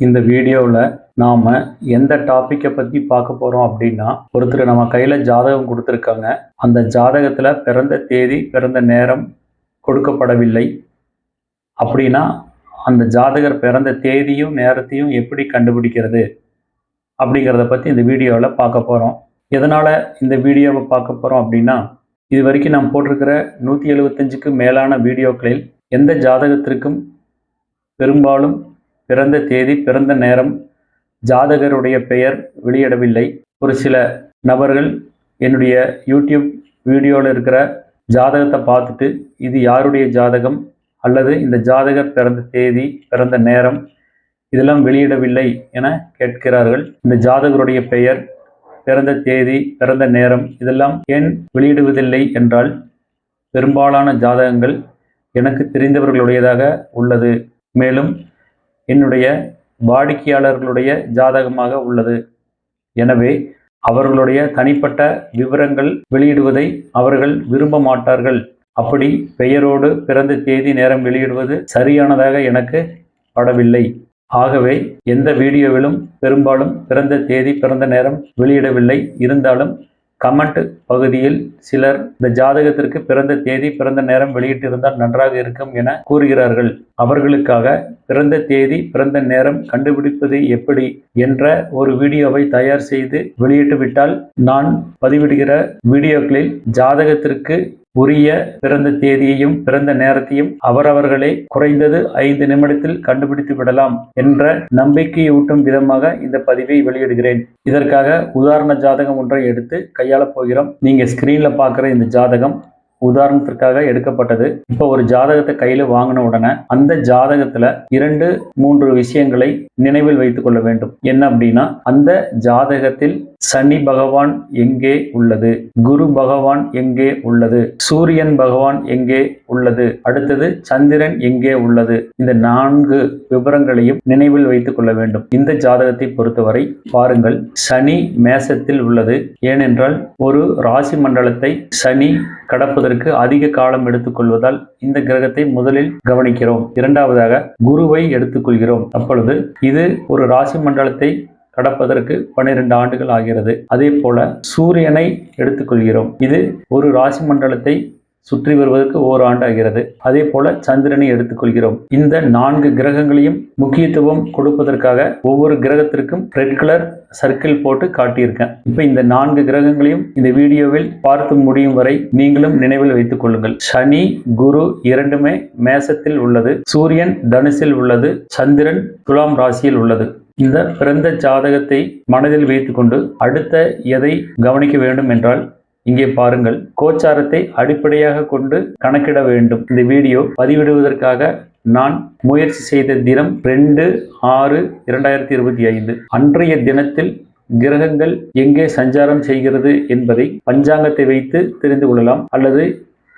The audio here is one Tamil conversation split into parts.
இந்த வீடியோவில் நாம் எந்த டாப்பிக்கை பற்றி பார்க்க போகிறோம் அப்படின்னா ஒருத்தர் நம்ம கையில் ஜாதகம் கொடுத்துருக்காங்க. அந்த ஜாதகத்தில் பிறந்த தேதி பிறந்த நேரம் கொடுக்கப்படவில்லை. அப்படின்னா அந்த ஜாதகர் பிறந்த தேதியும் நேரத்தையும் எப்படி கண்டுபிடிக்கிறது அப்படிங்கிறத பற்றி இந்த வீடியோவில் பார்க்க போகிறோம் எதனால் இந்த வீடியோவை பார்க்க போகிறோம் அப்படின்னா இது வரைக்கும் நான் போட்டிருக்கிற நூற்றி எழுபத்தஞ்சுக்கு மேலான வீடியோக்களில் எந்த ஜாதகத்திற்கும் பெரும்பாலும் பிறந்த தேதி பிறந்த நேரம் ஜாதகருடைய பெயர் வெளியிடவில்லை. ஒரு சில நபர்கள் என்னுடைய யூடியூப் வீடியோவில் இருக்கிற ஜாதகத்தை பார்த்துட்டு இது யாருடைய ஜாதகம்? அல்லது இந்த ஜாதகர் பிறந்த தேதி பிறந்த நேரம் இதெல்லாம் வெளியிடவில்லை என கேட்கிறார்கள். இந்த ஜாதகருடைய பெயர் பிறந்த தேதி பிறந்த நேரம் இதெல்லாம் ஏன் வெளியிடுவதில்லை என்றால் பெரும்பாலான ஜாதகங்கள் எனக்கு தெரிந்தவர்களுடையதாக உள்ளது. மேலும் என்னுடைய வாடிக்கையாளர்களுடைய ஜாதகமாக உள்ளது. எனவே அவர்களுடைய தனிப்பட்ட விவரங்கள் வெளியிடுவதை அவர்கள் விரும்ப மாட்டார்கள். அப்படி பெயரோடு பிறந்த தேதி நேரம் வெளியிடுவது சரியானதாக எனக்கு படவில்லை. ஆகவே எந்த வீடியோவிலும் பெரும்பாலும் பிறந்த தேதி பிறந்த நேரம் வெளியிடவில்லை. இருந்தாலும் கமெண்ட் பகுதியில் சிலர் இந்த ஜாதகத்திற்கு பிறந்த தேதி பிறந்த நேரம் வெளியிட்டிருந்தால் நன்றாக இருக்கும் என கூறுகிறார்கள். அவர்களுக்காக பிறந்த தேதி பிறந்த நேரம் கண்டுபிடிப்பது எப்படி என்ற ஒரு வீடியோவை தயார் செய்து வெளியிட்டுவிட்டால் நான் பதிவிடுகிற வீடியோக்களில் ஜாதகத்திற்கு உரிய பிறந்த தேதியையும் பிறந்த நேரத்தையும் அவரவர்களே குறைந்தது ஐந்து நிமிடத்தில் கண்டுபிடித்து விடலாம் என்ற நம்பிக்கையூட்டும் விதமாக இந்த பதிவை வெளியிடுகிறேன். இதற்காக உதாரண ஜாதகம் ஒன்றை எடுத்து கையாளப் போகிறோம். நீங்க ஸ்கிரீன்ல பார்க்குற இந்த ஜாதகம் உதாரணத்திற்காக எடுக்கப்பட்டது. இப்போ ஒரு ஜாதகத்தை கையில வாங்கின உடனே அந்த ஜாதகத்துல இரண்டு மூன்று விஷயங்களை நினைவில் வைத்துக் கொள்ள வேண்டும். என்ன அப்படின்னா அந்த ஜாதகத்தில் சனி பகவான் எங்கே உள்ளது? குரு பகவான் எங்கே உள்ளது? சூரியன் பகவான் எங்கே உள்ளது? அடுத்தது சந்திரன் எங்கே உள்ளது? இந்த நான்கு விவரங்களையும் நினைவில் வைத்துக் கொள்ள வேண்டும். இந்த ஜாதகத்தை பொறுத்தவரை பாருங்கள் சனி மேசத்தில் உள்ளது. ஏனென்றால் ஒரு ராசி மண்டலத்தை சனி கடப்பதற்கு அதிக காலம் எடுத்துக்கொள்வதால் இந்த கிரகத்தை முதலில் கவனிக்கிறோம். இரண்டாவதாக குருவை எடுத்துக்கொள்கிறோம் அப்பொழுது இது ஒரு ராசி மண்டலத்தை கடப்பதற்கு பன்னிரண்டு ஆண்டுகள் ஆகிறது. அதே போல சூரியனை எடுத்துக்கொள்கிறோம். இது ஒரு ராசி மண்டலத்தை சுற்றி வருவதற்கு ஓராண்டு ஆகிறது அதே போல சந்திரனை எடுத்துக்கொள்கிறோம். இந்த நான்கு கிரகங்களையும் முக்கியத்துவம் கொடுப்பதற்காக ஒவ்வொரு கிரகத்திற்கும் ரெட் கலர் சர்க்கிள் போட்டு காட்டியிருக்கேன். இப்போ இந்த நான்கு கிரகங்களையும் இந்த வீடியோவில் பார்த்து முடியும் வரை நீங்களும் நினைவில் வைத்துக் கொள்ளுங்கள். சனி குரு இரண்டுமே மேசத்தில் உள்ளது. சூரியன் தனுசில் உள்ளது. சந்திரன் துலாம் ராசியில் உள்ளது. இந்த பிறந்த ஜாதகத்தை மனதில் வைத்துக்கொண்டு அடுத்த எதை கவனிக்க வேண்டும் என்றால் இங்கே பாருங்கள் கோச்சாரத்தை அடிப்படையாக கொண்டு கணக்கிட வேண்டும். இந்த வீடியோ பதிவிடுவதற்காக நான் முயற்சி செய்த தினம் ரெண்டு ஆறு இரண்டாயிரத்தி இருபத்தி ஐந்து. அன்றைய தினத்தில் கிரகங்கள் எங்கே சஞ்சாரம் செய்கிறது என்பதை பஞ்சாங்கத்தை வைத்து தெரிந்து கொள்ளலாம். அல்லது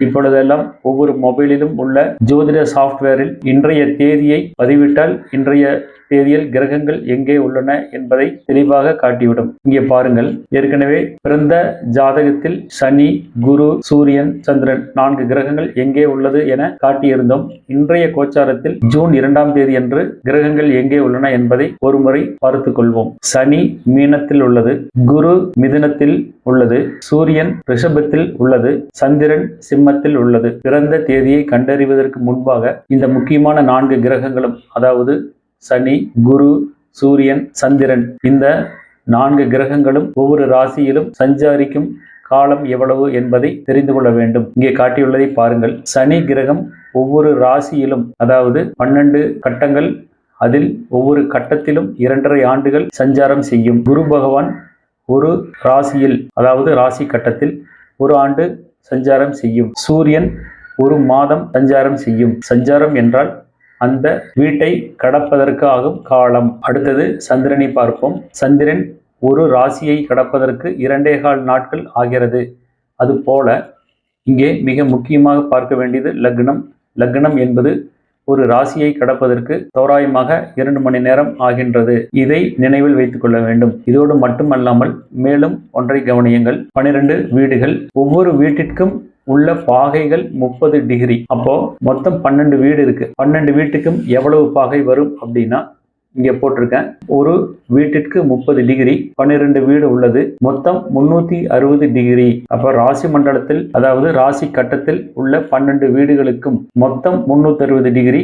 இப்பொழுதெல்லாம் ஒவ்வொரு மொபைலிலும் உள்ள ஜோதிட சாஃப்ட்வேரில் இன்றைய தேதியை பதிவிட்டால் இன்றைய தேதியில் கிரகங்கள் எங்கே உள்ளன என்பதை தெளிவாக காட்டிவிடும். இங்கே பாருங்கள். ஏற்கனவே பிறந்த ஜாதகத்தில் சனி குரு சூரியன் சந்திரன் நான்கு கிரகங்கள் எங்கே உள்ளது என காட்டியிருந்தோம். இன்றைய கோச்சாரத்தில் ஜூன் இரண்டாம் தேதி அன்று கிரகங்கள் எங்கே உள்ளன என்பதை ஒருமுறை பார்த்து கொள்வோம் சனி மீனத்தில் உள்ளது குரு மிதுனத்தில் உள்ளது சூரியன் ரிஷபத்தில் உள்ளது சந்திரன் சிம்மத்தில் உள்ளது. பிறந்த தேதியை கண்டறிவதற்கு முன்பாக இந்த முக்கியமான நான்கு கிரகங்களும் அதாவது சனி குரு சூரியன் சந்திரன் இந்த நான்கு கிரகங்களும் ஒவ்வொரு ராசியிலும் சஞ்சாரிக்கும் காலம் எவ்வளவு என்பதை தெரிந்து கொள்ள வேண்டும். இங்கே காட்டியுள்ளதை பாருங்கள். சனி கிரகம் ஒவ்வொரு ராசியிலும் அதாவது பன்னெண்டு கட்டங்கள் அதில் ஒவ்வொரு கட்டத்திலும் இரண்டரை ஆண்டுகள் சஞ்சாரம் செய்யும். குரு பகவான் ஒரு ராசியில் அதாவது ராசி கட்டத்தில் ஒரு ஆண்டு சஞ்சாரம் செய்யும். சூரியன் ஒரு மாதம் சஞ்சாரம் செய்யும். சஞ்சாரம் என்றால் அந்த வீட்டை கடப்பதற்கு ஆகும் காலம். அடுத்தது சந்திரனை பார்ப்போம். சந்திரன் ஒரு ராசியை கடப்பதற்கு இரண்டே கால் நாட்கள் ஆகிறது. அதுபோல இங்கே மிக முக்கியமாக பார்க்க வேண்டியது லக்னம். லக்னம் என்பது ஒரு ராசியை கடப்பதற்கு தோராயமாக இரண்டு மணி நேரம் ஆகின்றது. இதை நினைவில் வைத்துக் கொள்ள வேண்டும். இதோடு மட்டுமல்லாமல் மேலும் ஒன்றை கவனியுங்கள். பனிரெண்டு வீடுகள். ஒவ்வொரு வீட்டிற்கும் உள்ள பாகைகள் முப்பது டிகிரி. அப்போ மொத்தம் பன்னெண்டு வீடு இருக்கு. பன்னெண்டு வீட்டுக்கும் எவ்வளவு பாகை வரும் அப்படின்னா இங்கே போட்டிருக்கேன். ஒரு வீட்டிற்கு முப்பது டிகிரி பன்னிரெண்டு வீடு உள்ளது. மொத்தம் முன்னூத்தி அறுபது டிகிரி. அப்ப ராசி மண்டலத்தில் அதாவது ராசி கட்டத்தில் உள்ள பன்னெண்டு வீடுகளுக்கும் மொத்தம் முன்னூத்தி அறுபது டிகிரி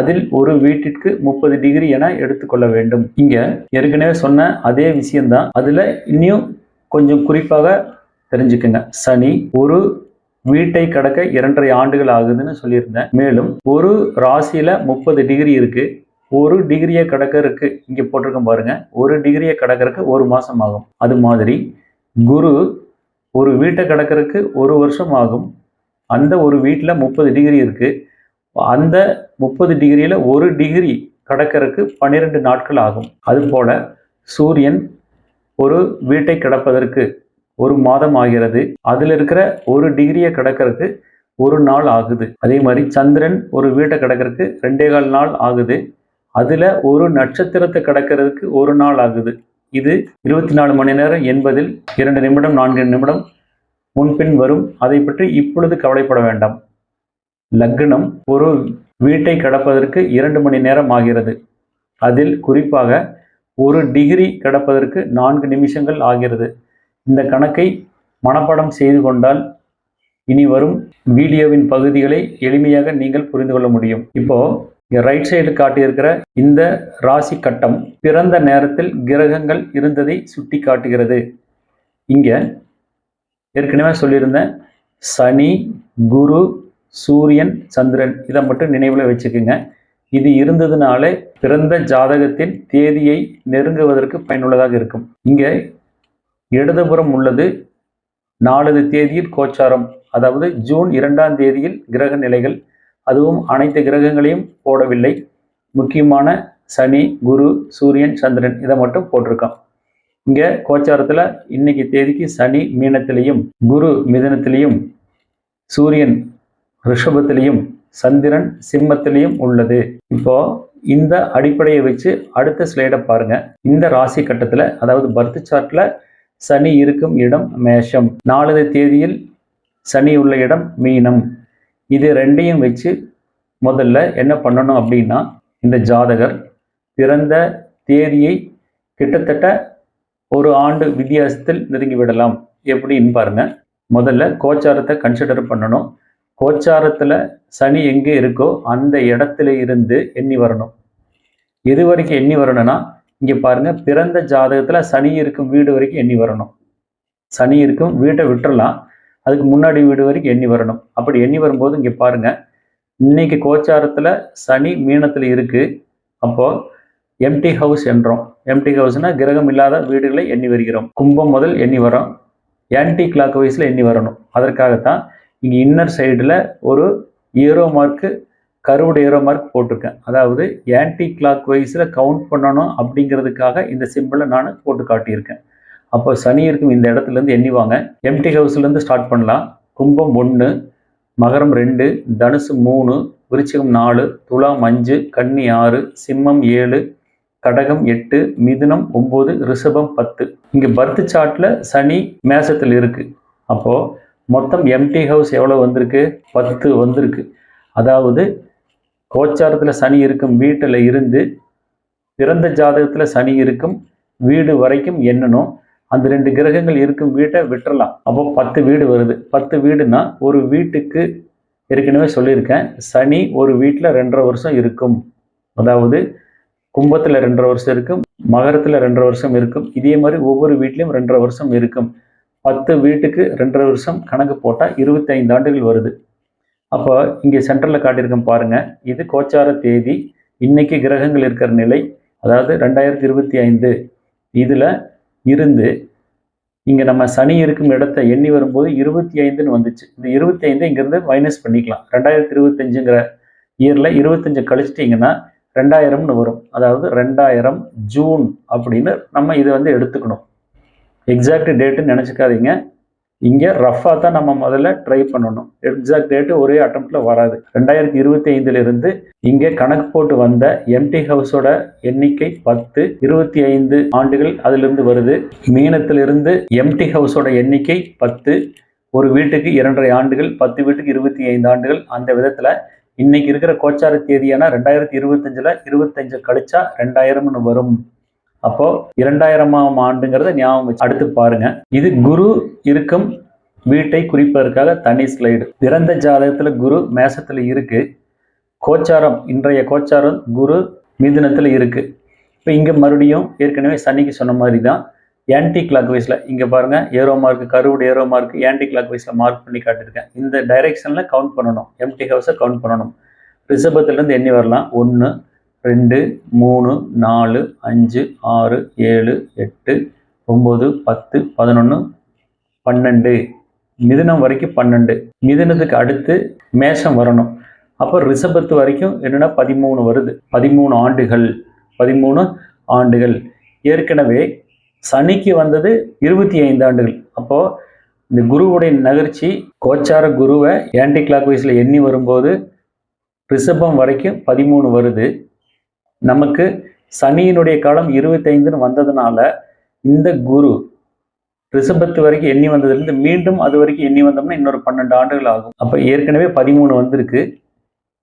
அதில் ஒரு வீட்டிற்கு முப்பது டிகிரி என எடுத்துக்கொள்ள வேண்டும். இங்க ஏற்கனவே சொன்ன அதே விஷயம்தான். அதுல இன்னும் கொஞ்சம் குறிப்பாக தெரிஞ்சுக்குங்க. சனி ஒரு வீட்டை கடக்க இரண்டரை ஆண்டுகள் ஆகுதுன்னு சொல்லியிருந்தேன். மேலும் ஒரு ராசியில முப்பது டிகிரி இருக்கு. ஒரு டிகிரியை கடக்கறதுக்கு இங்க போட்டிருக்கோம் பாருங்க. ஒரு டிகிரியை கடக்கறதுக்கு ஒரு மாசம் ஆகும். அது மாதிரி குரு ஒரு வீட்டை கடக்கறதுக்கு ஒரு வருஷம் ஆகும். அந்த ஒரு வீட்டில் முப்பது டிகிரி இருக்கு. அந்த முப்பது டிகிரியில் ஒரு டிகிரி கடக்கறதுக்கு பன்னிரெண்டு நாட்கள் ஆகும். அதுபோல சூரியன் ஒரு வீட்டை கிடப்பதற்கு ஒரு மாதம் ஆகிறது. அதில் இருக்கிற ஒரு டிகிரியை கடக்கறதுக்கு ஒரு நாள் ஆகுது. அதே மாதிரி சந்திரன் ஒரு வீட்டை கிடக்கிறதுக்கு ரெண்டே கால் நாள் ஆகுது. அதில் ஒரு நட்சத்திரத்தை கடக்கிறதுக்கு ஒரு நாள் ஆகுது. இது இருபத்தி நாலு மணி நேரம் என்பதில் இரண்டு நிமிடம் நான்கு நிமிடம் முன்பின் வரும். அதை பற்றி இப்பொழுது கவலைப்பட வேண்டாம். லக்னம் ஒரு வீட்டை கடப்பதற்கு இரண்டு மணி நேரம் ஆகிறது. அதில் குறிப்பாக ஒரு டிகிரி கடப்பதற்கு நான்கு நிமிஷங்கள் ஆகிறது. இந்த கணக்கை மனப்பாடம் செய்து கொண்டால் இனி வரும் வீடியோவின் பகுதிகளை எளிமையாக நீங்கள் புரிந்து கொள்ள முடியும். இப்போ ரைட் சைடு காட்டியிருக்கிற இந்த ராசி கட்டம் பிறந்த நேரத்தில் கிரகங்கள் இருந்ததை சுட்டி காட்டுகிறது. இங்க ஏற்கனவே சொல்லியிருந்தேன் சனி குரு சூரியன் சந்திரன் இதை மட்டும் நினைவில் வச்சுக்கோங்க. இது இருந்ததுனாலே பிறந்த ஜாதகத்தின் தேதியை நெருங்குவதற்கு பயனுள்ளதாக இருக்கும். இங்கே இடதுபுறம் உள்ளது. நாலு தேதியில் கோச்சாரம் அதாவது ஜூன் இரண்டாம் தேதியில் கிரக நிலைகள். அதுவும் அனைத்து கிரகங்களையும் போடவில்லை. முக்கியமான சனி குரு சூரியன் சந்திரன் இதை மட்டும் போட்டிருக்கான். இங்கே கோச்சாரத்தில் இன்னைக்கு தேதிக்கு சனி மீனத்திலையும் குரு மிதனத்திலையும் சூரியன் ரிஷபத்திலையும் சந்திரன் சிம்மத்திலையும் உள்ளது. இப்போ இந்த அடிப்படையை வச்சு அடுத்த ஸ்லைடை பாருங்க. இந்த ராசி கட்டத்தில் அதாவது பர்த் சார்ட்டில் சனி இருக்கும் இடம் மேஷம். நாலு தேதியில் சனி உள்ள இடம் மீனம். இது ரெண்டையும் வச்சு முதல்ல என்ன பண்ணணும் அப்படின்னா இந்த ஜாதகர் பிறந்த தேதியை கிட்டத்தட்ட ஒரு ஆண்டு வித்தியாசத்தில் நெருங்கி விடலாம். எப்படின்னு பாருங்க. முதல்ல கோச்சாரத்தை கன்சிடர் பண்ணணும். கோச்சாரத்தில் சனி எங்கே இருக்கோ அந்த இடத்துல இருந்து எண்ணி வரணும். எது வரைக்கும் எண்ணி வரணும்னா இங்கே பாருங்கள் பிறந்த ஜாதகத்தில் சனி இருக்கும் வீடு வரைக்கும் எண்ணி வரணும். சனி இருக்கும் வீட்டை விட்டுறலாம். அதுக்கு முன்னாடி வீடு வரைக்கும் எண்ணி வரணும். அப்படி எண்ணி வரும்போது இங்கே பாருங்கள் இன்னைக்கு கோச்சாரத்தில் சனி மீனத்தில் இருக்குது அப்போது எம்டி ஹவுஸ் என்றோம். எம்டி ஹவுஸ்னால் கிரகம் இல்லாத வீடுகளை எண்ணி வருகிறோம். கும்பம் முதல் எண்ணி வரோம். ஆன்டி கிளாக் வைஸில் எண்ணி வரணும். அதற்காகத்தான் இங்கே இன்னர் சைடில் ஒரு ஏரோ மார்க்கு கருவுட ஏரோ மார்க் போட்டிருக்கேன். அதாவது ஆன்டி கிளாக் வைஸில் கவுண்ட் பண்ணணும் அப்படிங்கிறதுக்காக இந்த சிம்பிளை நான் போட்டு காட்டியிருக்கேன். அப்போ சனி இருக்கும் இந்த இடத்துலேருந்து எண்ணிவாங்க. எம்டி ஹவுஸ்லேருந்து ஸ்டார்ட் பண்ணலாம். கும்பம் ஒன்று மகரம் ரெண்டு தனுசு மூணு விருச்சிகம் நாலு துலாம் அஞ்சு கன்னி ஆறு சிம்மம் ஏழு கடகம் எட்டு மிதுனம் ஒம்பது ரிஷபம் பத்து. இங்கே பர்த் சார்ட்டில் சனி மேசத்தில் இருக்குது அப்போது மொத்தம் எம்டி ஹவுஸ் எவ்வளோ வந்திருக்கு? பத்து வந்திருக்கு. அதாவது கோச்சாரத்தில் சனி இருக்கும் வீட்டில் இருந்து பிறந்த ஜாதகத்தில் சனி இருக்கும் வீடு வரைக்கும் எண்ணணும் அந்த ரெண்டு கிரகங்கள் இருக்கும் வீட்டை விட்டுறலாம். அப்போ பத்து வீடு வருது. பத்து வீடுனா ஒரு வீட்டுக்கு ஏற்கனவே சொல்லியிருக்கேன் சனி ஒரு வீட்டில் ரெண்டரை வருஷம் இருக்கும். அதாவது கும்பத்தில் ரெண்டரை வருஷம் இருக்கும் மகரத்தில் ரெண்டரை வருஷம் இருக்கும். இதே மாதிரி ஒவ்வொரு வீட்லேயும் ரெண்டரை வருஷம் இருக்கும். பத்து வீட்டுக்கு ரெண்டரை வருஷம் கணக்கு போட்டால் இருபத்தைந்து ஆண்டுகள் வருது. அப்போ இங்கே சென்டரில் காட்டியிருக்கேன் பாருங்கள் இது கோச்சார தேதி. இன்றைக்கி கிரகங்கள் இருக்கிற நிலை அதாவது ரெண்டாயிரத்தி இருபத்தி ஐந்து. இதில் இருந்து இங்கே நம்ம சனி இருக்கும் இடத்த எண்ணி வரும்போது இருபத்தி ஐந்துன்னு வந்துச்சு. இந்த இருபத்தி ஐந்து இங்கேருந்து மைனஸ் பண்ணிக்கலாம். ரெண்டாயிரத்தி இருபத்தஞ்சுங்கிற இயரில் இருபத்தஞ்சு கழிச்சிட்டிங்கன்னா ரெண்டாயிரம்னு வரும். அதாவது ரெண்டாயிரம் ஜூன் அப்படின்னு நம்ம இதை வந்து எடுத்துக்கணும். எக்ஸாக்ட் டேட்டுன்னு நினச்சிக்காதீங்க. இங்கே ரஃபாக தான் நம்ம முதல்ல ட்ரை பண்ணணும். எக்ஸாக்ட் டேட்டு ஒரே அட்டம்ப்டில் வராது. ரெண்டாயிரத்தி இருபத்தி ஐந்துலேருந்து இங்கே கணக்கு போட்டு வந்த எம்டி ஹவுஸோட எண்ணிக்கை பத்து இருபத்தி ஐந்து ஆண்டுகள் அதிலிருந்து வருது. மீனத்திலிருந்து எம்டி ஹவுஸோட எண்ணிக்கை பத்து ஒரு வீட்டுக்கு இரண்டரை ஆண்டுகள் பத்து வீட்டுக்கு இருபத்தி ஐந்து ஆண்டுகள் அந்த விதத்தில் இன்னைக்கு இருக்கிற கோச்சார தேதியான ரெண்டாயிரத்தி இருபத்தஞ்சில் இருபத்தஞ்சு கழிச்சா ரெண்டாயிரம்னு வரும். அப்போ இரண்டாயிரமாம் ஆண்டுங்கிறத ஞாபகம் வச்சு அடுத்து பாருங்க. இது குரு இருக்கும் வீட்டை குறிப்பதற்காக தனி ஸ்லைடு. பிறந்த ஜாதகத்துல குரு மேசத்துல இருக்கு. கோச்சாரம் இன்றைய கோச்சாரம் குரு மிதுனத்துல இருக்கு. இப்போ இங்க மறுபடியும் ஏற்கனவே சனிக்கு சொன்ன மாதிரி தான் ஆன்டி கிளாக் வைஸில் இங்கே பாருங்கள் ஏரோ மார்க் கருவுடு ஏரோ மார்க் ஆன்டி கிளாக் வைஸில் மார்க் பண்ணி காட்டியிருக்கேன். இந்த டைரெக்ஷனில் கவுண்ட் பண்ணணும். எம்டி ஹவுஸை கவுண்ட் பண்ணணும். ரிஷபத்துலேருந்து எண்ணி வரலாம். ஒன்று ரெண்டு மூணு நாலு அஞ்சு ஆறு ஏழு எட்டு ஒம்பது பத்து பதினொன்று பன்னெண்டு. மிதுனம் வரைக்கும் பன்னெண்டு. மிதுனத்துக்கு அடுத்து மேஷம் வரணும். அப்போ ரிஷபத்து வரைக்கும் என்னென்னா பதிமூணு வருது. பதிமூணு ஆண்டுகள். பதிமூணு ஆண்டுகள். ஏற்கனவே சனிக்கு வந்தது இருபத்தி ஐந்து ஆண்டுகள். அப்போது இந்த குருவுடைய நகர்ச்சி கோச்சார குருவை ஆன்டி கிளாக் வைஸில் எண்ணி வரும்போது ரிஷபம் வரைக்கும் பதிமூணு வருது. நமக்கு சனியினுடைய காலம் இருபத்தைந்துன்னு வந்ததுனால இந்த குரு ரிஷபத்து வரைக்கும் எண்ணி வந்ததுலேருந்து மீண்டும் அது வரைக்கும் எண்ணி வந்தோம்னா இன்னொரு பன்னெண்டு ஆண்டுகள் ஆகும். அப்போ ஏற்கனவே பதிமூணு வந்திருக்கு.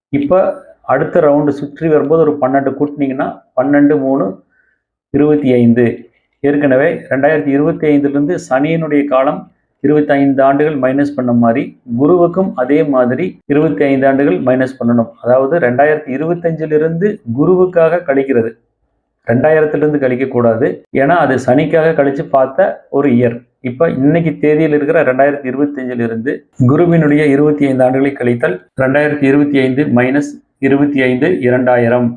இப்போ அடுத்த ரவுண்டு சுற்றி வரும்போது ஒரு பன்னெண்டு கூட்டினீங்கன்னா பன்னெண்டு மூணு இருபத்தி ஐந்து. ஏற்கனவே ரெண்டாயிரத்தி இருபத்தி ஐந்துலேருந்து சனியினுடைய காலம் இருபத்தி ஐந்து ஆண்டுகள் மைனஸ் பண்ண மாதிரி குருவுக்கும் அதே மாதிரி இருபத்தி ஐந்து ஆண்டுகள் மைனஸ் பண்ணணும். அதாவது ரெண்டாயிரத்தி இருபத்தஞ்சிலிருந்து குருவுக்காக கழிக்கிறது. ரெண்டாயிரத்துலேருந்து கழிக்கக்கூடாது. ஏன்னா அது சனிக்காக கழித்து பார்த்த ஒரு இயர் இப்போ இன்னைக்கு தேதியில் இருக்கிற ரெண்டாயிரத்தி இருபத்தஞ்சிலிருந்து குருவினுடைய இருபத்தி ஐந்து ஆண்டுகளை கழித்தல் ரெண்டாயிரத்தி இருபத்தி ஐந்து மைனஸ் இருபத்தி ஐந்து இரண்டாயிரம்.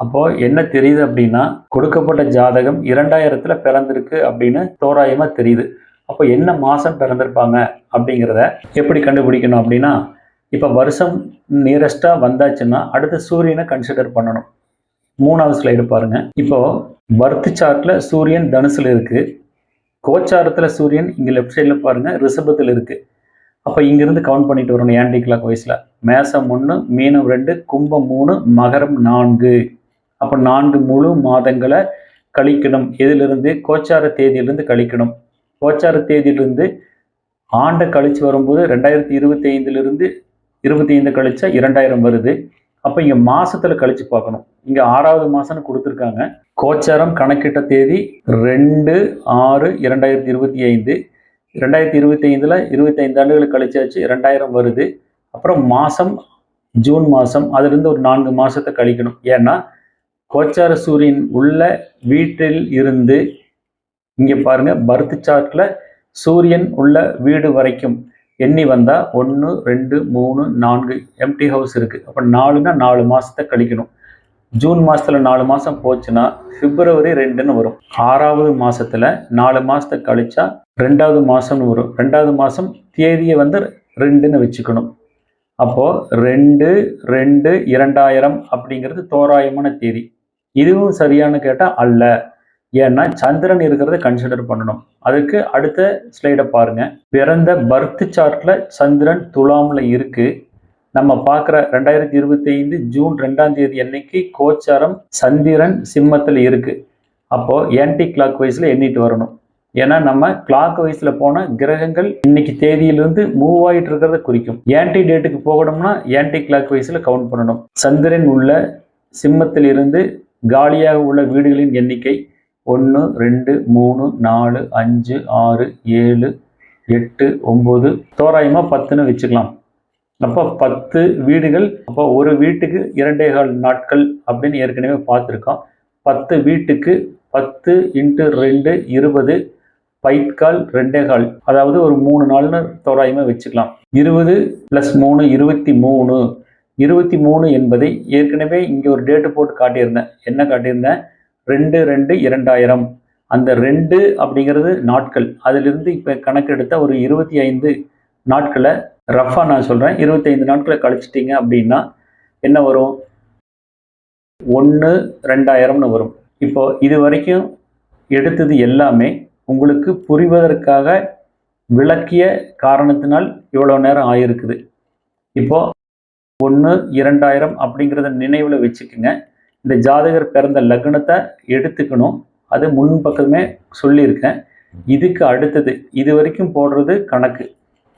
அப்போ என்ன தெரியுது அப்படின்னா கொடுக்கப்பட்ட ஜாதகம் இரண்டாயிரத்துல பிறந்திருக்கு அப்படின்னு தோராயமா தெரியுது. அப்போ என்ன மாதம் பிறந்திருப்பாங்க அப்படிங்கிறத எப்படி கண்டுபிடிக்கணும் அப்படின்னா இப்போ வருஷம் நியரஸ்ட்டாக வந்தாச்சுன்னா அடுத்து சூரியனை கன்சிடர் பண்ணணும். மூணாவது ஸ்லைடு பாருங்க. இப்போ பர்த் சார்ட்ல சூரியன் தனுசுல இருக்கு. கோச்சாரத்தில் சூரியன் இங்கே லெஃப்ட் சைடில் பாருங்கள் ரிஷபத்தில் இருக்குது அப்போ இங்கேருந்து கவுண்ட் பண்ணிட்டு வரணும் ஆன்டி கிளாக் வயசில் மேசம் ஒன்று மீனம் ரெண்டு கும்பம் மூணு மகரம் நான்கு. அப்போ நான்கு முழு மாதங்களை கழிக்கணும். எதிலிருந்து? கோச்சார தேதியிலிருந்து கழிக்கணும். கோச்சார தேதியிலிருந்து ஆண்டை கழிச்சு வரும்போது ரெண்டாயிரத்தி இருபத்தி ஐந்துலேருந்து இருபத்தி ஐந்து கழிச்சா இரண்டாயிரம் வருது. அப்போ இங்கே மாதத்தில் கழித்து பார்க்கணும். இங்கே ஆறாவது மாதம்னு கொடுத்துருக்காங்க. கோச்சாரம் கணக்கிட்ட தேதி ரெண்டு ஆறு இரண்டாயிரத்தி இருபத்தி ஐந்து. ரெண்டாயிரத்தி இருபத்தி ஐந்தில் இருபத்தைந்து ஆண்டுகள் கழிச்சாச்சு ரெண்டாயிரம் வருது. அப்புறம் மாதம் ஜூன் மாதம் அதுலேருந்து ஒரு நான்கு மாதத்தை கழிக்கணும். ஏன்னா கோச்சார சூரியன் உள்ள வீட்டில் இருந்து இங்கே பாருங்கள் பர்த் சார்ட்டில் சூரியன் உள்ள வீடு வரைக்கும் எண்ணி வந்தால் ஒன்று ரெண்டு மூணு நான்கு எம்டி ஹவுஸ் இருக்குது அப்போ நாலுனா நாலு மாதத்தை கழிக்கணும். ஜூன் மாதத்தில் நாலு மாதம் போச்சுன்னா பிப்ரவரி ரெண்டுன்னு வரும். ஆறாவது மாதத்தில் நாலு மாதத்தை கழிச்சா ரெண்டாவது மாதம்னு வரும். ரெண்டாவது மாதம் தேதியை வந்து ரெண்டுன்னு வச்சுக்கணும். அப்போது ரெண்டு ரெண்டு இரண்டாயிரம் அப்படிங்கிறது தோராயமான தேதி. இதுவும் சரியானு கேட்டால் அல்ல. ஏன்னா சந்திரன் இருக்கிறத கன்சிடர் பண்ணணும். அதுக்கு அடுத்த ஸ்லைடை பாருங்க. பிறந்த பர்த் சார்ட்ல சந்திரன் துலாம்ல இருக்கு. நம்ம பார்க்குற ரெண்டாயிரத்தி இருபத்தி ஐந்து ஜூன் ரெண்டாம் தேதி அன்னைக்கு கோச்சாரம் சந்திரன் சிம்மத்தில் இருக்கு. அப்போ ஆன்டி கிளாக் வைஸ்ல எண்ணிட்டு வரணும். ஏன்னா நம்ம கிளாக் வைஸ்ல போன கிரகங்கள் இன்னைக்கு தேதியிலிருந்து மூவ் ஆகிட்டு இருக்கிறத குறிக்கும். ஆன்டி டேட்டுக்கு போகணும்னா ஆன்டி கிளாக் வைஸ்ல கவுண்ட் பண்ணணும். சந்திரன் உள்ள சிம்மத்தில் இருந்து காலியாக உள்ள வீடுகளின் எண்ணிக்கை ஒன்று ரெண்டு மூணு நாலு அஞ்சு ஆறு ஏழு எட்டு ஒம்பது தோராயமாக பத்துன்னு வச்சுக்கலாம். அப்போ பத்து வீடுகள் அப்போ ஒரு வீட்டுக்கு இரண்டே கால் நாட்கள் அப்படின்னு ஏற்கனவே பார்த்துருக்கோம். பத்து வீட்டுக்கு பத்து இன்ட்டு ரெண்டு இருபது பைக்கால் ரெண்டே கால். அதாவது ஒரு மூணு நாள்னு தோராயமாக வச்சுக்கலாம். இருபது ப்ளஸ் மூணு இருபத்தி மூணு. இருபத்தி மூணு என்பதை ஏற்கனவே இங்கே ஒரு டேட்டு போட்டு காட்டியிருந்தேன். என்ன காட்டியிருந்தேன்? ரெண்டு ரெண்டு இரண்டாயிரம். அந்த ரெண்டு அப்படிங்கிறது நாட்கள். அதிலிருந்து இப்போ கணக்கெடுத்த ஒரு இருபத்தி ஐந்து நாட்களை ரஃபாக நான் சொல்கிறேன் இருபத்தைந்து நாட்களை கழிச்சிட்டிங்க அப்படின்னா என்ன வரும்? ஒன்று ரெண்டாயிரம்னு வரும். இப்போ இது வரைக்கும் எடுத்தது எல்லாமே உங்களுக்கு புரிவதற்காக விளக்கிய காரணத்தினால் இவ்வளோ நேரம் ஆயிருக்குது. இப்போ ஒன்று இரண்டாயிரம் அப்படிங்கிறத நினைவில் வச்சுக்கோங்க. இந்த ஜாதகர் பிறந்த லக்னத்தை எடுத்துக்கணும். அது முன் பக்கமே சொல்லியிருக்கேன். இதுக்கு அடுத்தது இது வரைக்கும் போடுறது கணக்கு.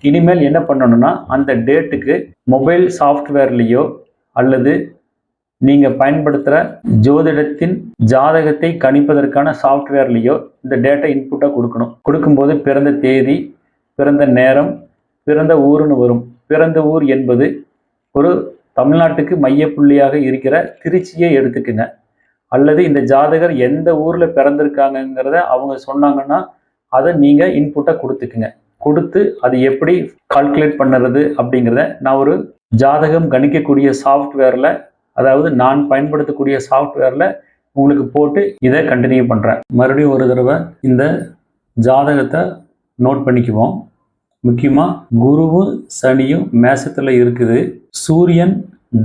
இனிமேல் என்ன பண்ணணும்னா அந்த டேட்டுக்கு மொபைல் சாஃப்ட்வேர்லேயோ அல்லது நீங்கள் பயன்படுத்துகிற ஜோதிடத்தின் ஜாதகத்தை கணிப்பதற்கான சாஃப்ட்வேர்லேயோ இந்த டேட்டா இன்புட்டாக கொடுக்கணும். கொடுக்கும்போது பிறந்த தேதி பிறந்த நேரம் பிறந்த ஊருன்னு வரும். பிறந்த ஊர் என்பது ஒரு தமிழ்நாட்டுக்கு மையப்புள்ளியாக இருக்கிற திருச்சியை எடுத்துக்குங்க. அல்லது இந்த ஜாதகர் எந்த ஊரில் பிறந்திருக்காங்கங்கிறத அவங்க சொன்னாங்கன்னா அதை நீங்கள் இன்புட்டாக கொடுத்துக்குங்க. கொடுத்து அது எப்படி கால்குலேட் பண்ணுறது அப்படிங்கிறத நான் ஒரு ஜாதகம் கணிக்கக்கூடிய சாஃப்ட்வேரில் அதாவது நான் பயன்படுத்தக்கூடிய சாஃப்ட்வேரில் உங்களுக்கு போட்டு இதை கண்டினியூ பண்ணுறேன் மறுபடியும் ஒரு தடவை இந்த ஜாதகத்தை நோட் பண்ணிக்குவோம். முக்கியமாக குருவும் சனியும் மேசத்தில் இருக்குது. சூரியன்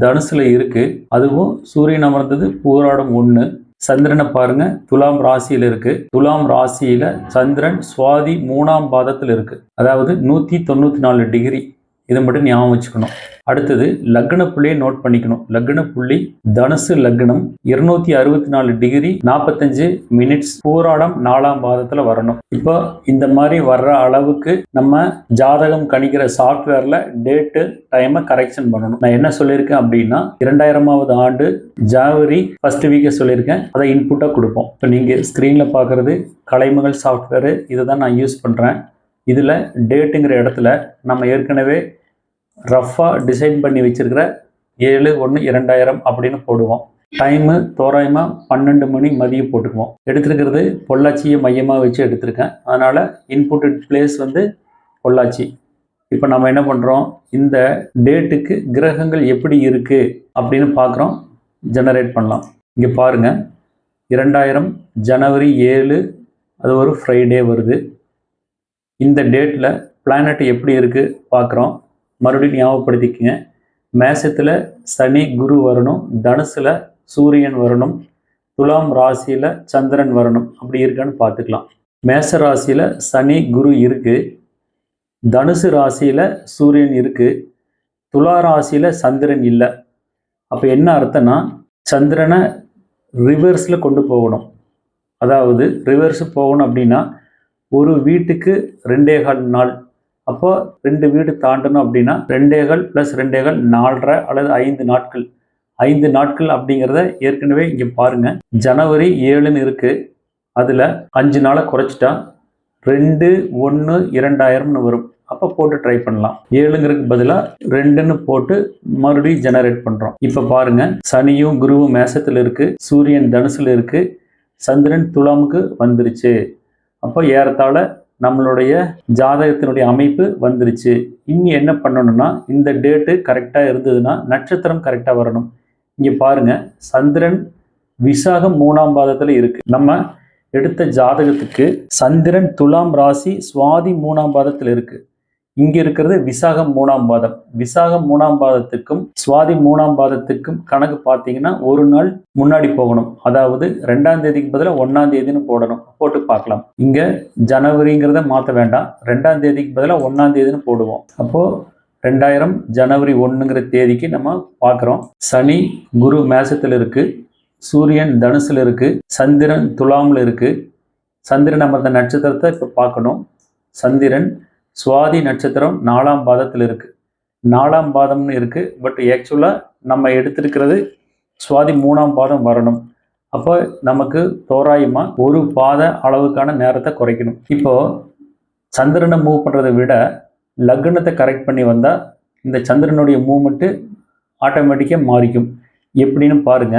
தனுசில் இருக்குது அதுவும் சூரியன் அமர்ந்தது பூராடம் ஒன்று சந்திரனை பாருங்க துலாம் ராசியில இருக்கு. துலாம் ராசியில சந்திரன் சுவாதி மூணாம் பாதத்தில் இருக்கு. அதாவது நூற்றி தொண்ணூற்றி நாலு டிகிரி. இதை மட்டும் ஞாபகம் வச்சுக்கணும். அடுத்தது லக்ன புள்ளியை நோட் பண்ணிக்கணும். லக்ன புள்ளி தனுசு லக்னம் இருநூத்தி அறுபத்தி நாலு டிகிரி நாற்பத்தஞ்சு மினிட்ஸ் போராடம் நாலாம் பாதத்துல வரணும். இப்போ இந்த மாதிரி வர்ற அளவுக்கு நம்ம ஜாதகம் கணிக்கிற சாஃப்ட்வேர்ல டேட்டு டைமை கரெக்ஷன் பண்ணணும். நான் என்ன சொல்லியிருக்கேன் அப்படின்னா இரண்டாயிரமாவது ஆண்டு ஜனவரி ஃபர்ஸ்ட் வீக்கை சொல்லியிருக்கேன். அதை இன்புட்டாக கொடுப்போம். இப்போ நீங்கள் ஸ்க்ரீனில் பார்க்குறது கலைமகள் சாஃப்ட்வேரு இதை தான் நான் யூஸ் பண்ணுறேன் இதில் டேட்டுங்கிற இடத்துல நம்ம ஏற்கனவே ரஃப்பாக டிசைன் பண்ணி வச்சுருக்கிற ஏழு ஒன்று இரண்டாயிரம் அப்படின்னு போடுவோம். டைமு தோராயமாக பன்னெண்டு மணி மதியம் போட்டுக்குவோம். எடுத்திருக்கிறது பொள்ளாச்சியை மையமாக வச்சு எடுத்திருக்கேன். அதனால் இன்புட் பிளேஸ் வந்து பொள்ளாச்சி. இப்போ நம்ம என்ன பண்ணுறோம் இந்த டேட்டுக்கு கிரகங்கள் எப்படி இருக்குது அப்படின்னு பார்க்குறோம் ஜெனரேட் பண்ணலாம். இங்கே பாருங்கள் இரண்டாயிரம் ஜனவரி ஏழு அது ஒரு ஃப்ரைடே வருது. இந்த டேட்டில் பிளானட் எப்படி இருக்குது பார்க்குறோம் மறுபடியும் ஞாபகப்படுத்திக்கங்க. மேசத்தில் சனி குரு வரணும். தனுசில் சூரியன் வரணும். துலாம் ராசியில் சந்திரன் வரணும். அப்படி இருக்கான்னு பார்த்துக்கலாம். மேச ராசியில் சனி குரு இருக்குது தனுசு ராசியில் சூரியன் இருக்குது துலா ராசியில் சந்திரன் இல்லை. அப்போ என்ன அர்த்தம்னா சந்திரனை ரிவர்ஸில் கொண்டு போகணும். அதாவது ரிவர்ஸ் போகணும் அப்படின்னா ஒரு வீட்டுக்கு ரெண்டே கால் நாள் அப்போ ரெண்டு வீடு தாண்டணும் அப்படின்னா ரெண்டேகள் ப்ளஸ் ரெண்டேகள் நாலரை அல்லது ஐந்து நாட்கள். ஐந்து நாட்கள் அப்படிங்கிறத ஏற்கனவே இங்கே பாருங்க. ஜனவரி ஏழுன்னு இருக்கு. அதில் அஞ்சு நாளை குறைச்சிட்டா ரெண்டு ஒன்று இரண்டாயிரம்னு வரும். அப்போ போட்டு ட்ரை பண்ணலாம். ஏழுங்கிறதுக்கு பதிலாக ரெண்டுன்னு போட்டு மறுபடியும் ஜெனரேட் பண்ணுறோம் இப்போ பாருங்கள் சனியும் குருவும் மேசத்தில் இருக்குது சூரியன் தனுசில் இருக்குது சந்திரன் துலாமுக்கு வந்துருச்சு. அப்போ ஏறத்தாழ நம்மளுடைய ஜாதகத்தினுடைய அமைப்பு வந்துருச்சு. இனி என்ன பண்ணணும்னா இந்த டேட்டு கரெக்டாக இருந்ததுன்னா நட்சத்திரம் கரெக்டாக வரணும். இங்கே பாருங்கள் சந்திரன் விசாகம் மூணாம் பாதத்தில் இருக்குது நம்ம எடுத்த ஜாதகத்துக்கு சந்திரன் துலாம் ராசி சுவாதி மூணாம் பாதத்தில் இருக்குது இங்க இருக்கிறது விசாகம் மூணாம் பாதம். விசாகம் மூணாம் பாதத்துக்கும் சுவாதி மூணாம் பாதத்துக்கும் கணக்கு பார்த்தீங்கன்னா ஒரு நாள் முன்னாடி போகணும். அதாவது ரெண்டாம் தேதிக்கு பதிலாக ஒன்னாம் தேதினு போடணும். போட்டு பார்க்கலாம். இங்க ஜனவரிங்கிறத மாற்ற வேண்டாம். ரெண்டாம் தேதிக்கு பதிலாக ஒன்னாம் தேதின்னு போடுவோம். அப்போ ரெண்டாயிரம் ஜனவரி ஒன்றுங்கிற தேதிக்கு நம்ம பார்க்குறோம். சனி குரு மேசத்தில் இருக்கு. சூரியன் தனுசில் இருக்கு. சந்திரன் துலாமில் இருக்கு. சந்திரன் அமர்ந்த நட்சத்திரத்தை இப்போ பார்க்கணும். சந்திரன் சுவாதி நட்சத்திரம் நாலாம் பாதத்தில் இருக்குது நாலாம் பாதம்னு இருக்குது பட் ஆக்சுவலாக நம்ம எடுத்திருக்கிறது சுவாதி மூணாம் பாதம் வரணும். அப்போ நமக்கு தோராயமாக ஒரு பாத அளவுக்கான நேரத்தை குறைக்கணும். இப்போது சந்திரனை மூவ் பண்ணுறதை விட லக்னத்தை கரெக்ட் பண்ணி வந்தால் இந்த சந்திரனுடைய மூமெண்ட்டு ஆட்டோமேட்டிக்காக மாறிக்கும். எப்படின்னு பாருங்க.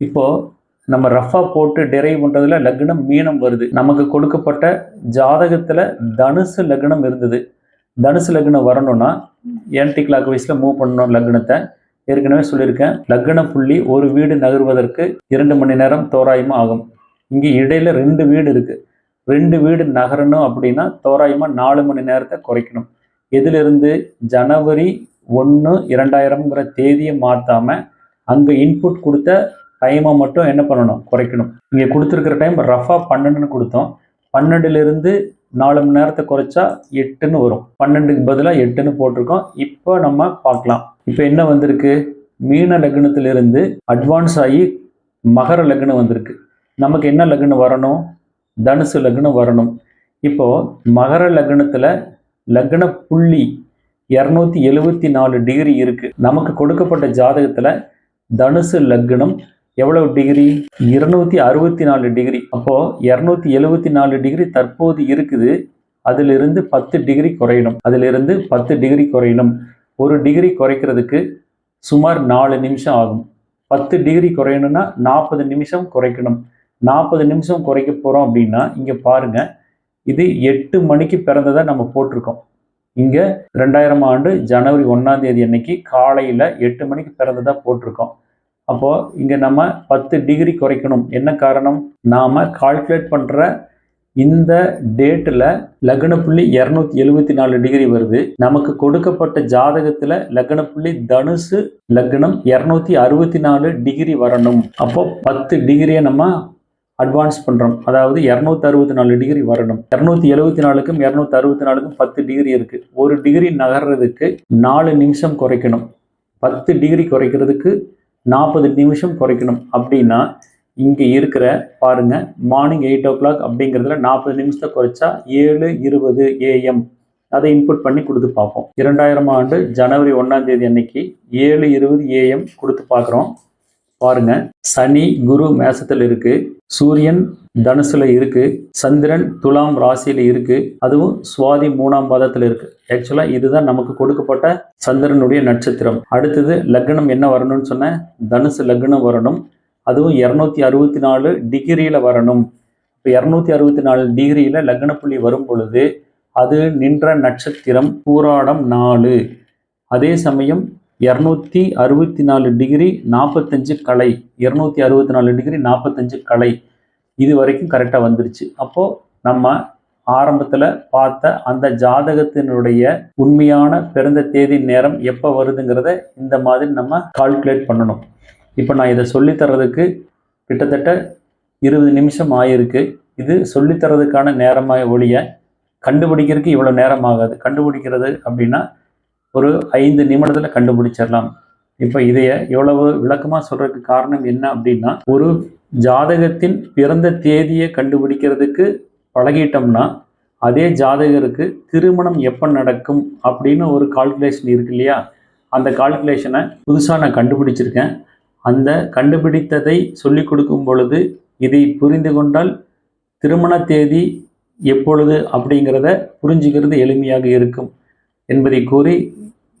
இப்போது நம்ம ரஃபாக போட்டு டெரைவ் பண்ணுறதுல லக்னம் மீனம் வருது. நமக்கு கொடுக்கப்பட்ட ஜாதகத்தில் தனுசு லக்னம் இருந்தது. தனுசு லக்னம் வரணும்னா என்டி கிளாக் வைஸில் மூவ் பண்ணணும் லக்னத்தை. ஏற்கனவே சொல்லியிருக்கேன் லக்ன புள்ளி ஒரு வீடு நகர்வதற்கு இரண்டு மணி நேரம் தோராயமாக ஆகும். இங்கே இடையில ரெண்டு வீடு இருக்கு. ரெண்டு வீடு நகரணும் அப்படின்னா தோராயமாக நாலு மணி நேரத்தை குறைக்கணும். எதிலிருந்து ஜனவரி ஒன்று இரண்டாயிரம்ங்கிற தேதியை மாற்றாம அங்கே இன்புட் கொடுத்த டைமை மட்டும் என்ன பண்ணணும்? குறைக்கணும். இங்கே கொடுத்துருக்கிற டைம் ரஃபாக பன்னெண்டுன்னு கொடுத்தோம். பன்னெண்டுலேருந்து நாலு மணி நேரத்தை குறைச்சா எட்டுன்னு வரும். பன்னெண்டுக்கு பதிலாக எட்டுன்னு போட்டிருக்கோம். இப்போ நம்ம பார்க்கலாம். இப்போ என்ன வந்திருக்கு? மீன லக்னத்திலிருந்து அட்வான்ஸ் ஆகி மகர லக்னம் வந்திருக்கு. நமக்கு என்ன லக்னம் வரணும்? தனுசு லக்னம் வரணும். இப்போது மகர லக்னத்தில் லக்ன புள்ளி இரநூத்தி எழுவத்தி நாலு டிகிரி இருக்குது நமக்கு கொடுக்கப்பட்ட ஜாதகத்தில் தனுசு லக்னம் எவ்வளவு டிகிரி இருநூத்தி அறுபத்தி நாலு டிகிரி அப்போ இருநூத்தி எழுபத்தி நாலு டிகிரி தற்போது இருக்குது. அதிலிருந்து பத்து டிகிரி குறையணும். அதிலிருந்து பத்து டிகிரி குறையணும். ஒரு டிகிரி குறைக்கிறதுக்கு சுமார் நாலு நிமிஷம் ஆகும். பத்து டிகிரி குறையணும்னா நாற்பது நிமிஷம் குறைக்கணும். நாற்பது நிமிஷம் குறைக்க போகிறோம் அப்படின்னா இங்கே பாருங்க இது எட்டு மணிக்கு பிறந்ததை நம்ம போட்டிருக்கோம். இங்கே ரெண்டாயிரம் ஆண்டு ஜனவரி ஒன்றாம் தேதி அன்னைக்கு காலையில் எட்டு மணிக்கு பிறந்ததாக போட்டிருக்கோம். அப்போது இங்கே நம்ம பத்து டிகிரி குறைக்கணும். என்ன காரணம்? நாம் கால்குலேட் பண்ணுற இந்த டேட்டில் லக்ன புள்ளி இரநூத்தி எழுபத்தி நாலு டிகிரி வருது. நமக்கு கொடுக்கப்பட்ட ஜாதகத்தில் லக்ன புள்ளி தனுசு லக்னம் இரநூத்தி அறுபத்தி நாலு டிகிரி வரணும். அப்போ பத்து டிகிரியை நம்ம அட்வான்ஸ் பண்ணுறோம் அதாவது இரநூத்தி அறுபத்தி நாலு டிகிரி வரணும். இரநூத்தி எழுபத்தி நாலுக்கும் இரநூத்தி அறுபத்தி நாலுக்கும் பத்து டிகிரி இருக்குது ஒரு டிகிரி நகர்றதுக்கு நாலு நிமிஷம் குறைக்கணும். பத்து டிகிரி குறைக்கிறதுக்கு நாற்பது நிமிஷம் குறைக்கணும் அப்படின்னா இங்கே இருக்கிற பாருங்க மார்னிங் எயிட் ஓ கிளாக் அப்படிங்கிறதுல நாற்பது நிமிஷத்தை குறைச்சா ஏழு இருபது ஏஎம் அதை இன்புட் பண்ணி கொடுத்து பார்ப்போம். இரண்டாயிரம் ஆண்டு ஜனவரி ஒன்றாம் தேதி அன்னைக்கு ஏழு இருபது ஏஎம் கொடுத்து பார்க்குறோம். பாருங்க. சனி குரு மேசத்தில் இருக்கு. சூரியன் தனுசுல இருக்கு. சந்திரன் துலாம் ராசியில இருக்கு. அதுவும் சுவாதி மூணாம் பாதத்துல இருக்கு. ஆக்சுவலா இதுதான் நமக்கு கொடுக்கப்பட்ட சந்திரனுடைய நட்சத்திரம். அடுத்தது லக்னம் என்ன வரணும்னு சொன்ன? தனுசு லக்னம் வரணும். அதுவும் இரநூத்தி அறுபத்தி நாலு டிகிரியில வரணும். இப்போ இரநூத்தி அறுபத்தி நாலு டிகிரியில லக்ன புள்ளி வரும் பொழுது அது நின்ற நட்சத்திரம். பூராடம் நாலு. அதே சமயம் இரநூத்தி அறுபத்தி நாலு டிகிரி நாற்பத்தஞ்சு கலை. இரநூத்தி அறுபத்தி நாலு டிகிரி நாற்பத்தஞ்சு கலை. இது வரைக்கும் கரெக்டாக வந்துருச்சு. அப்போது நம்ம ஆரம்பத்தில் பார்த்த அந்த ஜாதகத்தினுடைய உண்மையான பிறந்த தேதி நேரம் எப்போ வருதுங்கிறத இந்த மாதிரி நம்ம கால்குலேட் பண்ணணும். இப்போ நான் இதை சொல்லித்தரதுக்கு கிட்டத்தட்ட இருபது நிமிஷம் ஆயிருக்கு. இது சொல்லித்தரதுக்கான நேரமாக ஒழிய கண்டுபிடிக்கிறதுக்கு இவ்வளோ நேரம் ஆகாது. கண்டுபிடிக்கிறது அப்படின்னா ஒரு ஐந்து நிமிடத்தில் கண்டுபிடிச்சிடலாம் இப்போ இதைய இவ்வளவு விளக்கமாக சொல்கிறதுக்கு காரணம் என்ன அப்படின்னா ஒரு ஜாதகத்தின் பிறந்த தேதியை கண்டுபிடிக்கிறதுக்கு பழகிட்டோம்னா அதே ஜாதகருக்கு திருமணம் எப்போ நடக்கும் அப்படின்னு ஒரு கால்குலேஷன் இருக்கு இல்லையா? அந்த கால்குலேஷனை புதுசாக நான் கண்டுபிடிச்சிருக்கேன். அந்த கண்டுபிடித்ததை சொல்லி கொடுக்கும் பொழுது இதை புரிந்து கொண்டால் திருமண தேதி எப்பொழுது அப்படிங்கிறத புரிஞ்சுக்கிறது எளிமையாக இருக்கும் என்பதை கூறி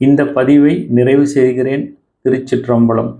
இந்த பதிவை நிறைவு செய்கிறேன். திருச்சிற்றம்பலம்.